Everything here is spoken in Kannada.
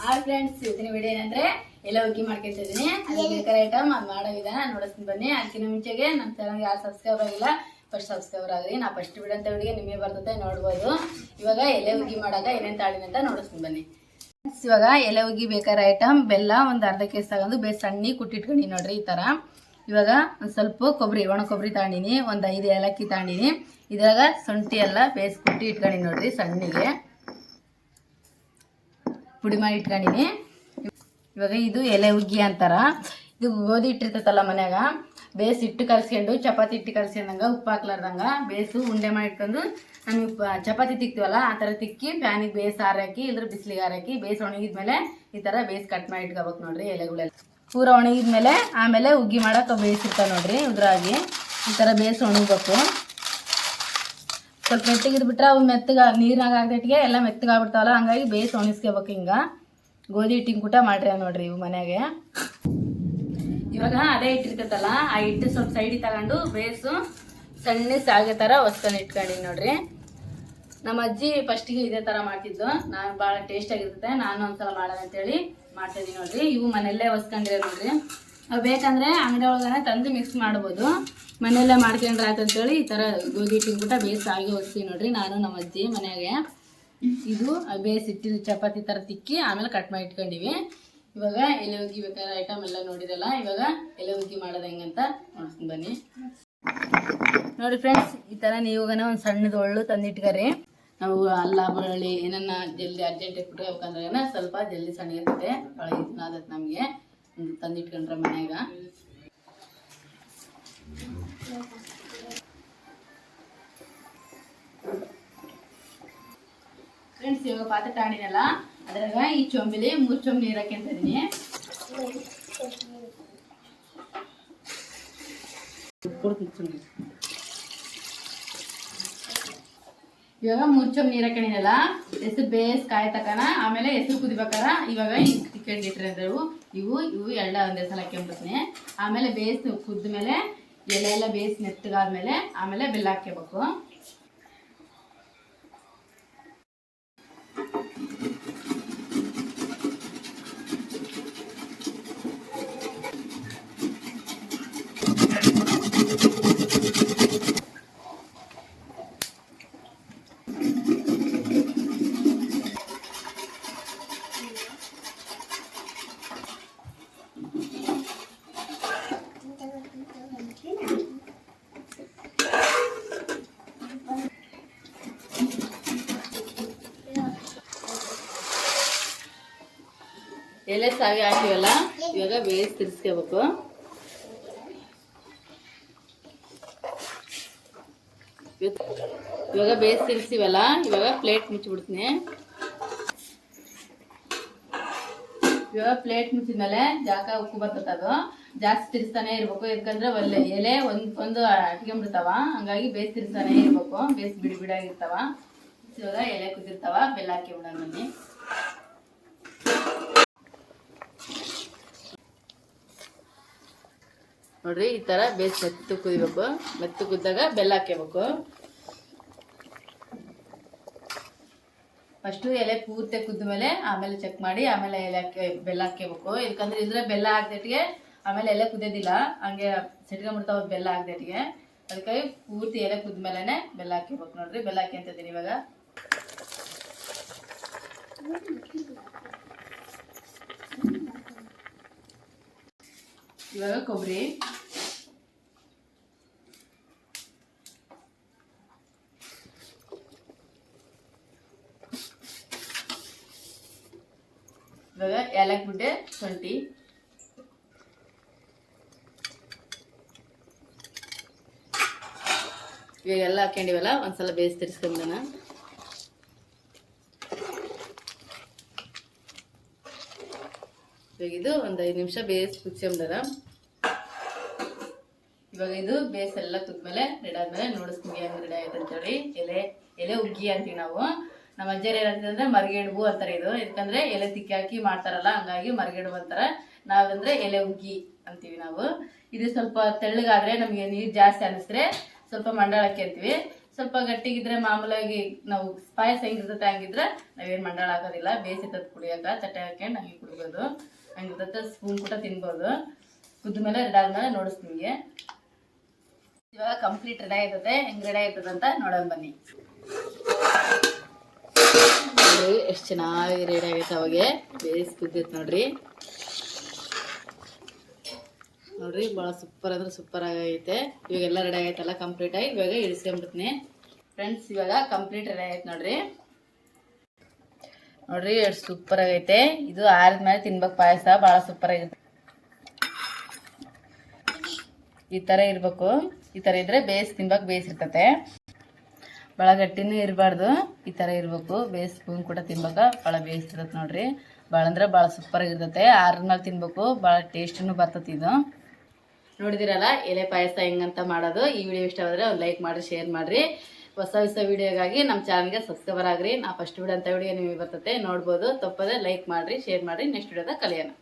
ಹಾಯ್ ಫ್ರೆಂಡ್ಸ್ ಇವತ್ತಿನ ವಿಡಿಯೋ ಏನಂದ್ರೆ ಎಲ್ಲ ಉಗ್ಗಿ ಇದೀನಿ ಅದು ಬೇಕಾದ ಐಟಮ್ ಅದು ಮಾಡೋ ವಿಧಾನ ನೋಡಿಸ್ತೀನಿ ಬನ್ನಿ. ಅದಕ್ಕಿಂತ ಮುಂಚೆಗೆ ನಮ್ಮ ಚಾನಲ್ಗೆ ಯಾರು ಸಬ್ಸ್ಕ್ರೈಬ್ ಆಗಿಲ್ಲ ಫಸ್ಟ್ ಸಬ್ಸ್ಕ್ರೈಬರ್ ಆಗ್ರಿ. ನಾ ಫಸ್ಟ್ ಬಿಡೋಂಥ ವಿಡಿಯೋ ನಿಮಗೆ ಬರ್ತದೆ ನೋಡ್ಬೋದು. ಇವಾಗ ಎಲೆ ಹುಗ್ಗಿ ಮಾಡಾಗ ಏನೇನು ತಾಳಿನ ಅಂತ ನೋಡಿಸ್ತೀನಿ ಬನ್ನಿ. ಫ್ರೆಂಡ್ಸ್ ಇವಾಗ ಎಲೆ ಹುಗ್ಗಿ ಬೇಕಾದ ಐಟಮ್ ಬೆಲ್ಲ ಒಂದು ಅರ್ಧ ಕೇಸ್ ತಗೊಂಡು ಬೇಸ್ ಸಣ್ಣ ಕುಟ್ಟಿಟ್ಕೊಂಡು ನೋಡ್ರಿ ಈ ಥರ ಇವಾಗ ಒಂದು ಸ್ವಲ್ಪ ಕೊಬ್ಬರಿ ಒಣ ಕೊಬ್ಬರಿ ತಗೊಂಡಿನಿ ಒಂದು ಐದು ಏಲಕ್ಕಿ ತಗೊಂಡಿನಿ ಇದ್ರಾಗ ಶುಂಠಿ ಎಲ್ಲ ಬೇಸ್ ಕುಟ್ಟಿ ಇಟ್ಕೊಂಡು ನೋಡ್ರಿ ಸಣ್ಣಗೆ. ಪುಡಿ ಮಾಡಿ ಇಟ್ಕೊಂಡಿನಿ. ಇವಾಗ ಇದು ಎಲೆ ಹುಗ್ಗಿ ಅಂತಾರ. ಇದು ಗೋಧಿ ಇಟ್ಟಿರ್ತೈತಲ್ಲ ಮನ್ಯಾಗ. ಬೇಸ್ ಇಟ್ಟು ಕಲ್ಸ್ಕೊಂಡು, ಚಪಾತಿ ಹಿಟ್ಟು ಕಲ್ಸ್ಕೊಂಡಂಗ ಉಪ್ಪು ಹಾಕ್ಲಾರ್ದಂಗೆ ಬೇಸು ಉಂಡೆ ಮಾಡಿ ಇಟ್ಕೊಂಡು ನಮಗೆ ಚಪಾತಿ ತಿಕ್ತೀವಲ್ಲ, ಆ ಥರ ತಿಕ್ಕಿ ಫ್ಯಾನಿಗೆ ಬೇಸ್ ಹಾರಾಕಿ ಇದ್ರ ಬಿಸಿಲಿಗೆ ಹಾರಾಕಿ ಬೇಸ್ ಒಣಗಿದ್ಮೇಲೆ ಈ ಥರ ಬೇಸ್ ಕಟ್ ಮಾಡಿ ಇಟ್ಕೋಬೇಕು ನೋಡ್ರಿ ಎಲೆಗಳೆಲ್ಲ. ಪೂರ ಒಣಗಿದ್ಮೇಲೆ ಆಮೇಲೆ ಉಗ್ಗಿ ಮಾಡೋಕೆ ಬೇಯಿಸಿರ್ತಾವೆ ನೋಡ್ರಿ ಉದ್ರಾಗಿ ಈ ಥರ ಬೇಸ್ ಒಣಗಬೇಕು. ಸ್ವಲ್ಪ ಮೆತ್ತಗಿದ್ ಬಿಟ್ರೆ ಅವು ಮೆತ್ತಗ, ನೀರ್ನಾಗ ಹಾಕ್ದಟ್ಟಿಗೆ ಎಲ್ಲ ಮೆತ್ತಗಾಗ್ಬಿಡ್ತಾವಲ್ಲ, ಹಂಗಾಗಿ ಬೇಯಿಸಿ ಒಣಗಿಸ್ಕೋಬೇಕು ಹಿಂಗೆ. ಗೋಧಿ ಹಿಟ್ಟಿನ ಕೂಟ ಮಾಡ್ರಿ ನೋಡ್ರಿ ಇವು ಮನೆಗೆ ಇವಾಗ ಅದೇ ಇಟ್ಟಿರ್ತೈತಲ್ಲ, ಆ ಹಿಟ್ಟು ಸ್ವಲ್ಪ ಸೈಡಿಗೆ ತಗೊಂಡು ಬೇಸು ಸಣ್ಣ ಸಾಗೆ ಥರ ಹೊಸ್ಕೊಂಡು ಇಟ್ಕೊಂಡಿನಿ ನೋಡ್ರಿ. ನಮ್ಮ ಅಜ್ಜಿ ಫಸ್ಟಿಗೆ ಇದೇ ಥರ ಮಾಡ್ತಿದ್ದು. ನಾನು ಭಾಳ ಟೇಸ್ಟ್ ನಾನು ಒಂದ್ಸಲ ಮಾಡೋಣ ಅಂತೇಳಿ ಮಾಡ್ತಿದ್ದೀನಿ ನೋಡ್ರಿ. ಇವು ಮನೆಯಲ್ಲೇ ಹೊಸ್ಕೊಂಡಿರೋ ನೋಡ್ರಿ. ಅವು ಬೇಕಂದ್ರೆ ಅಂಗಡಿ ಒಳಗನೆ ತಂದು ಮಿಕ್ಸ್ ಮಾಡ್ಬೋದು. ಮನೆಯಲ್ಲೇ ಮಾಡ್ಕೊಂಡ್ರೆ ಆಯ್ತಂತೇಳಿ ಈ ಥರ ಗೋಧಿ ಹಿಟ್ಟಿನ ಕೂಟ ಬೇಯಿಸಿ ಆಗಿ ಹೊಸ್ತೀವಿ ನೋಡ್ರಿ. ನಾನು ನಮ್ಮ ಅಜ್ಜಿ ಮನೆಯಾಗೆ ಇದು ಬೇಸ್ ಇಟ್ಟಿದ್ದು ಚಪಾತಿ ಥರ ತಿಕ್ಕಿ ಆಮೇಲೆ ಕಟ್ ಮಾಡಿ ಇಟ್ಕೊಂಡಿವಿ. ಇವಾಗ ಎಲೆ ಹೋಗಿ ಬೇಕಾದ ಐಟಮ್ ಎಲ್ಲ ನೋಡಿರಲ್ಲ, ಇವಾಗ ಎಲೆ ಹೋಗಿ ಮಾಡೋದು ಹೆಂಗಂತ ನೋಡ್ತೀನಿ ಬನ್ನಿ. ನೋಡಿ ಫ್ರೆಂಡ್ಸ್ ಈ ಥರ ನೀವಾಗನ ಒಂದು ಸಣ್ಣದ ಒಳ್ಳು ತಂದಿಟ್ಕರಿ. ನಾವು ಅಲ್ಲ, ಬೆಳ್ಳುಳ್ಳಿ ಏನನ್ನ ಜಲ್ದಿ ಅರ್ಜೆಂಟ್ ಇಟ್ಬಿಟ್ಬೇಕಂದ್ರೆ ಸ್ವಲ್ಪ ಜಲ್ದಿ ಸಣ್ಣಗಿರ್ತೈತೆ. ಭಾಳ ಇದನ್ನ ನಮಗೆ ಒಂದು ತಂದಿಟ್ಕೊಂಡ್ರೆ ಮನ್ಯಾಗ ಫ್ರೆಂಡ್ಸ್ ಇವಾಗ ಪಾತ್ರೆ ತಗೊಂಡಿನಲ್ಲ, ಅದ್ರಾಗ ಈ ಚೊಂಬಿಲಿ ಮೂರು ಚೊಂಬಿ ನೀರು ಇದೀನಿ. ಇವಾಗ ಮೂರು ಚೊಂಬಿ ನೀರು ಹಾಕೊಂಡಿನಲ್ಲ ಹೆಸರು ಬೇಸ್, ಕಾಯಿ ತಕನ, ಆಮೇಲೆ ಹೆಸರು ಕುದಿಬೇಕಾರ. ಇವಾಗ ಚಿಕನ್ ಇಟ್ರೆ ಇವು ಇವು ಎಲ್ಲ ಒಂದೇ ಸಲ ಹಾಕೊಂಡ್ಬಿಡ್ತೀನಿ ಆಮೇಲೆ ಬೇಸ್ ಕುದ್ದ ಮೇಲೆ ಎಲೆ ಎಲ್ಲ ಬೇಯಿಸಿ ನೆತ್ತಗಾದ್ಮೇಲೆ ಆಮೇಲೆ ಬೆಲ್ಲ ಹಾಕ್ಕೋಬೇಕು ಎಲೆ ಸಾವಿ ಹಾಕಿವಲ್ಲ, ಇವಾಗ ಬೇಯಿಸಿ ತಿರ್ಸ್ಕೋಬೇಕು. ಇವಾಗ ಬೇಯಿಸಿ ತಿರ್ಸಿವಲ್ಲ ಇವಾಗ ಪ್ಲೇಟ್ ಮುಚ್ಚಿಬಿಡ್ತೀನಿ. ಇವಾಗ ಪ್ಲೇಟ್ ಮುಚ್ಚಿದ್ಮೇಲೆ ಜಾಗ ಉಕ್ಕು ಬರ್ತದೆ ಅದು. ಜಾಸ್ತಿ ತಿರ್ಸ್ತಾನೆ ಇರ್ಬೇಕು, ಯಾಕಂದ್ರೆ ಒಳ್ಳೆ ಎಲೆ ಒಂದು ಒಂದು ಅಟ್ಕೊಂಡ್ಬಿಡ್ತಾವ ಹಂಗಾಗಿ ಬೇಯಿಸಿ ತಿರ್ಸ್ತಾನೆ ಇರ್ಬೇಕು, ಬೇಯಿಸಿ ಬಿಡಿ ಬಿಡಾಗಿರ್ತಾವ. ಇವಾಗ ಎಲೆ ಕುದಿರ್ತಾವ, ಬೆಲ್ಲ ಹಾಕಿ ಬಿಡೋಣ ಬನ್ನಿ. ನೋಡ್ರಿ, ಈ ಥರ ಬೇಸ್ ಮೆತ್ತು ಕುದಿಬೇಕು. ಮೆತ್ತು ಕುದ್ದಾಗ ಬೆಲ್ಲ ಹಾಕ್ಕೋಬೇಕು ಫಸ್ಟು ಎಲೆ ಪೂರ್ತಿ ಕುದ್ದ ಮೇಲೆ ಆಮೇಲೆ ಚೆಕ್ ಮಾಡಿ, ಆಮೇಲೆ ಎಲೆ ಹಾಕಿ, ಬೆಲ್ಲ ಹಾಕ್ಕೋಬೇಕು ಯಾಕಂದ್ರೆ ಇದ್ರೆ ಬೆಲ್ಲ ಹಾಕ್ದಟ್ಟಿಗೆ ಆಮೇಲೆ ಎಲೆ ಕುದಿಯೋದಿಲ್ಲ ಹಂಗೆ ಸಿಟ್ಕೊಂಡ್ಬಿಡ್ತಾವ ಬೆಲ್ಲ ಹಾಕ್ದಟ್ಟಿಗೆ ಅದಕ್ಕಾಗಿ ಪೂರ್ತಿ ಎಲೆ ಕುದ್ದ ಮೇಲೆನೆ ಬೆಲ್ಲ ಹಾಕ್ಕೋಬೇಕು ನೋಡ್ರಿ. ಬೆಲ್ಲ ಹಾಕಿ ಇವಾಗ. ಇವಾಗ ಕೊಬ್ಬರಿ ಇವಾಗ ಏಲಕ್ಕಿ ಬಿಟ್ಟೆ ಶುಂಠಿ ಇವಾಗ ಎಲ್ಲ ಹಾಕೊಂಡಿವಲ್ಲ ಒಂದ್ಸಲ ಬೇಯಿಸಿ ತಿರ್ಸ್ಕೊಂಬಿಡೋಣ ಇದು ಒಂದು ಐದು ನಿಮಿಷ ಬೇಯಿಸಿ ಕುಚ್ಕೊಂಬಿಡೋಣ ಇವಾಗ ಇದು ಬೇಸ್ ಎಲ್ಲ ಕುದ್ಮೇಲೆ ರೆಡಿ ಆದ್ಮೇಲೆ ನೋಡಿಸ್ತೀವಿ ಹೆಂಗ್ ರೆಡಿ ಆಯ್ತು ಅಂತೇಳಿ ಎಲೆ ಎಲೆ ಉಗ್ಗಿ ಅಂತೀವಿ ನಾವು. ನಮ್ಮ ಅಜ್ಜರು ಏನಂತಂದ್ರೆ ಮರ್ಗೆಡ್ಬು ಅಂತಾರೆ ಇದು. ಯಾಕಂದ್ರೆ ಎಲೆ ತಿಕ್ಕಿ ಹಾಕಿ ಮಾಡ್ತಾರಲ್ಲ, ಹಂಗಾಗಿ ಮರ್ಗೆಡ್ಬು ಅಂತಾರೆ. ನಾವಂದ್ರೆ ಎಲೆ ಉಗ್ಗಿ ಅಂತೀವಿ ನಾವು. ಇದು ಸ್ವಲ್ಪ ತೆಳ್ಳಗಾದ್ರೆ ನಮಗೆ ನೀರು ಜಾಸ್ತಿ ಅನ್ನಿಸ್ರೆ ಸ್ವಲ್ಪ ಮಂಡಾಳಕ್ಕೆ ಅಂತೀವಿ. ಸ್ವಲ್ಪ ಸ್ವಲ್ಪ ಗಟ್ಟಿಗಿದ್ರೆ ಮಾಮೂಲಾಗಿ ನಾವು ಪಾಯಸ ಹೆಂಗಿರ್ತೈತೆ ಹಂಗಿದ್ರೆ ನಾವೇನು ಮಂಡಾಳ ಹಾಕೋದಿಲ್ಲ. ಬೇಯಿಸಿರ್ತದೆ ಕುಡಿಯೋಕೆ ತಟ್ಟೆ ಹಾಕೊಂಡು ಹಂಗೆ ಕುಡ್ಬೋದು. ಹಂಗಿರ್ತೈತೆ ಸ್ಪೂನ್ ಕೂಡ ತಿನ್ಬೋದು. ಕುದ್ಮೇಲೆ ಮೇಲೆ ಆದ್ಮೇಲೆ ನೋಡಿಸ್ತೀನಿ ನಿಮಗೆ. ಇವಾಗ ಕಂಪ್ಲೀಟ್ ರೆಡಿ ಆಯ್ತದೆ. ಹೆಂಗೆ ರೆಡಿ ಆಯ್ತದೆ ಅಂತ ನೋಡೋಣ ಬನ್ನಿ. ಎಷ್ಟು ಚೆನ್ನಾಗಿ ರೆಡಿ ಆಗೈತೆ ಅವಾಗೆ. ಬೇಯಿಸಿ ಕುದ್ದೈತೆ ನೋಡ್ರಿ. ನೋಡ್ರಿ, ಭಾಳ ಸೂಪರ್ ಅಂದ್ರೆ ಸೂಪರ್ ಆಗೈತೆ. ಇವಾಗೆಲ್ಲ ರೆಡಿ ಆಗೈತಲ್ಲ ಕಂಪ್ಲೀಟ್ ಆಗಿ ಇವಾಗ ಇಳಿಸ್ಕೊಂಡ್ಬಿಡ್ತೀನಿ. ಫ್ರೆಂಡ್ಸ್ ಇವಾಗ ಕಂಪ್ಲೀಟ್ ರೆಡಿ ಆಗೈತೆ ನೋಡ್ರಿ. ನೋಡ್ರಿ, ಎಷ್ಟು ಸೂಪರ್ ಆಗೈತೆ. ಇದು ಆರಿದ್ಮೇಲೆ ತಿನ್ಬೇಕು ಪಾಯಸ, ಭಾಳ ಸೂಪರ್ ಆಗಿರುತ್ತೆ ಈ ಥರ ಇರಬೇಕು. ಈ ಥರ ಇದ್ರೆ ಬೇಯಿಸಿ ತಿನ್ಬೇಕು ಬೇಯಿಸಿರ್ತತೆ ಭಾಳ ಗಟ್ಟಿನೂ ಇರಬಾರ್ದು. ಈ ಥರ ಇರಬೇಕು. ಬೇಯಿಸಿ ಸ್ಪೂನ್ ಕೂಡ ತಿನ್ಬೇಕು, ಭಾಳ ಇರುತ್ತೆ ನೋಡ್ರಿ. ಭಾಳ ಅಂದ್ರೆ ಭಾಳ ಸೂಪರ್ ಆಗಿರ್ತತೆ. ಆರಿದ್ಮೇಲೆ ತಿನ್ಬೇಕು. ಭಾಳ ಟೇಸ್ಟೂ ಬರ್ತತಿ ಇದು. ನೋಡಿದಿರಲ್ಲ, ಎಲೆ ಪಾಯಸ ಹೆಂಗಂತ ಮಾಡೋದು. ಈ ವಿಡಿಯೋ ಇಷ್ಟ ಒಂದು ಲೈಕ್ ಮಾಡಿ ಶೇರ್ ಮಾಡಿರಿ. ಹೊಸ ಹೊಸ ವಿಡಿಯೋಗಾಗಿ ನಮ್ಮ ಚಾನಲ್ಗೆ ಸಬ್ಸ್ಕ್ರೈಬರ್ ಆಗ್ರಿ. ನಾ ಫಸ್ಟ್ ವಿಡಿಯೋ ಅಂತ ವಿಡಿಯೋ ನಿಮಗೆ ಬರ್ತತೆ, ನೋಡ್ಬೋದು. ತಪ್ಪದೆ ಲೈಕ್ ಮಾಡಿರಿ ಶೇರ್ ಮಾಡಿರಿ. ನೆಕ್ಸ್ಟ್ ವಿಡಿಯೋದಾಗ ಕಲಿಯೋಣ.